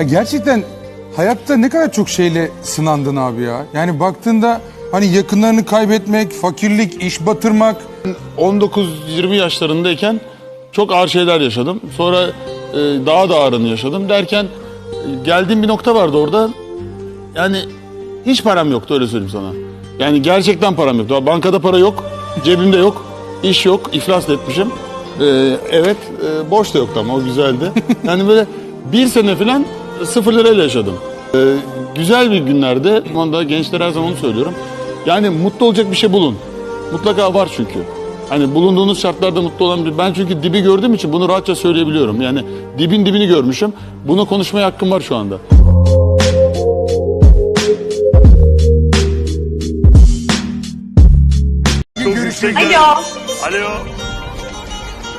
Ya gerçekten hayatta ne kadar çok şeyle sınandın abi ya. Yani baktığında hani yakınlarını kaybetmek, fakirlik, iş batırmak. 19-20 yaşlarındayken çok ağır şeyler yaşadım. Sonra e, daha da ağırını yaşadım derken e, geldiğim bir nokta vardı orada. Yani hiç param yoktu öyle söyleyeyim sana. Yani gerçekten param yoktu. Bankada para yok, cebimde yok, iş yok, iflas etmişim. E, evet, e, borç da yoktu ama o güzeldi. Yani böyle bir sene falan sıfır lirayla yaşadım. E, güzel bir günlerde, onda gençlere her zaman onu söylüyorum. Yani mutlu olacak bir şey bulun. Mutlaka var çünkü. Hani bulunduğunuz şartlarda mutlu olan bir... Ben çünkü dibi gördüğüm için bunu rahatça söyleyebiliyorum. Yani dibin dibini görmüşüm. Bunu konuşmaya hakkım var şu anda. Alo. Alo.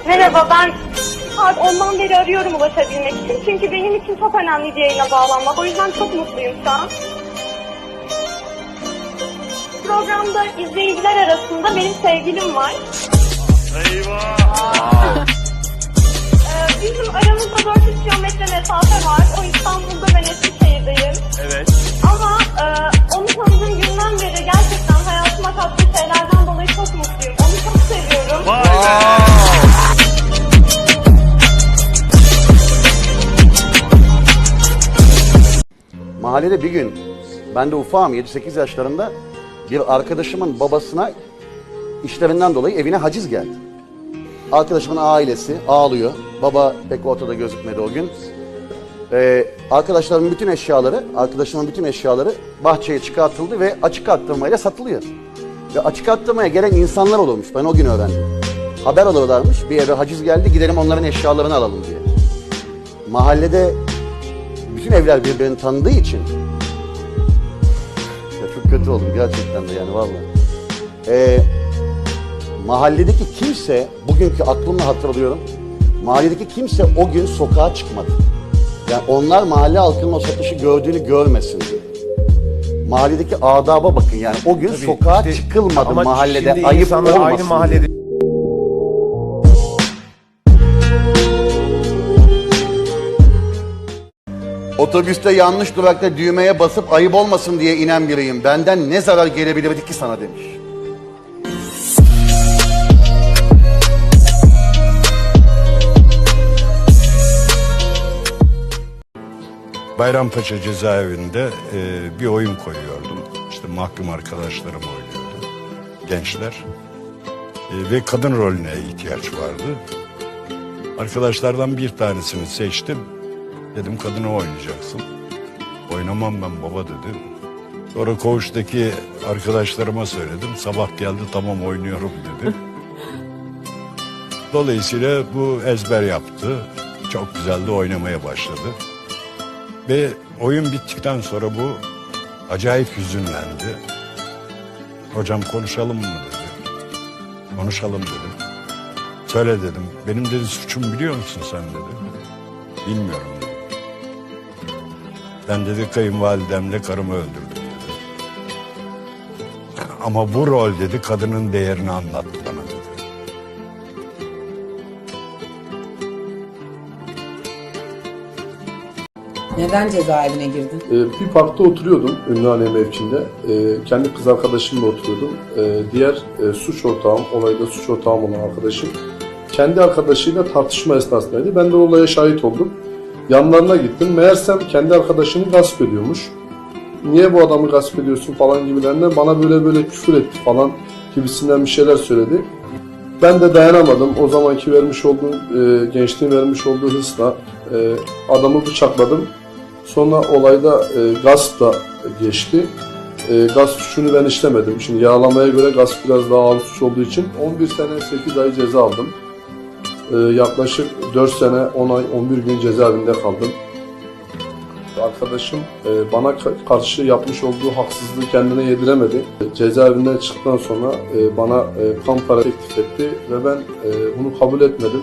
Merhaba ben saat ondan beri arıyorum ulaşabilmek için. Çünkü benim için çok önemli bir yayına bağlanmak. O yüzden çok mutluyum şu an. Programda izleyiciler arasında benim sevgilim var. Eyvah. Ee, bizim aramızda 400 kilometre mesafe var. O İstanbul'da ben Eskişehir'deyim. Evet. Mahallede bir gün ben de ufağım 7-8 yaşlarında bir arkadaşımın babasına işlerinden dolayı evine haciz geldi. Arkadaşımın ailesi ağlıyor. Baba pek ortada gözükmedi o gün. Ee, arkadaşlarımın bütün eşyaları, arkadaşımın bütün eşyaları bahçeye çıkartıldı ve açık arttırmayla satılıyor. Ve açık arttırmaya gelen insanlar olurmuş. Ben o gün öğrendim. Haber alırlarmış. Bir eve haciz geldi gidelim onların eşyalarını alalım diye. Mahallede bütün evler birbirini tanıdığı için ya çok kötü oldum gerçekten de yani vallahi. Ee, mahalledeki kimse bugünkü aklımla hatırlıyorum. Mahalledeki kimse o gün sokağa çıkmadı. Yani onlar mahalle halkının o satışı gördüğünü görmesin. Mahalledeki adaba bakın yani o gün sokağa işte çıkılmadı mahallede ayıp olmasın. aynı mahallede Otobüste yanlış durakta düğmeye basıp ayıp olmasın diye inen biriyim. Benden ne zarar gelebilirdi ki sana demiş. Bayrampaşa cezaevinde e, bir oyun koyuyordum. İşte mahkum arkadaşlarım oynuyordu. Gençler. E, ve kadın rolüne ihtiyaç vardı. Arkadaşlardan bir tanesini seçtim. Dedim kadını oynayacaksın. Oynamam ben baba dedi. Sonra koğuştaki arkadaşlarıma söyledim. Sabah geldi tamam oynuyorum dedi. Dolayısıyla bu ezber yaptı. Çok güzel de oynamaya başladı. Ve oyun bittikten sonra bu acayip hüzünlendi. Hocam konuşalım mı dedi. Konuşalım dedim. Söyle dedim. Benim dedi suçum biliyor musun sen dedi. Bilmiyorum. Ben dedi kayınvalidemle karımı öldürdüm dedi. Ama bu rol dedi kadının değerini anlattı bana dedi. Neden cezaevine girdin? Ee, bir parkta oturuyordum Ünlühane mevkinde. Ee, kendi kız arkadaşımla oturuyordum. Ee, diğer e, suç ortağım, olayda suç ortağım olan arkadaşım kendi arkadaşıyla tartışma esnasındaydı. Ben de olaya şahit oldum. Yanlarına gittim. Meğersem kendi arkadaşını gasp ediyormuş. Niye bu adamı gasp ediyorsun falan gibilerinden bana böyle böyle küfür etti falan gibisinden bir şeyler söyledi. Ben de dayanamadım. O zamanki vermiş olduğum, e, gençliğin vermiş olduğu hırsla e, adamı bıçakladım. Sonra olayda e, gasp da geçti. E, gasp suçunu ben işlemedim. Şimdi yağlamaya göre gasp biraz daha ağır suç olduğu için 11 sene 8 ay ceza aldım. E, yaklaşık 4 sene 10 ay 11 gün cezaevinde kaldım. Arkadaşım e, bana ka- karşı yapmış olduğu haksızlığı kendine yediremedi. Cezaevinden çıktıktan sonra e, bana e, kan para teklif etti ve ben bunu kabul etmedim.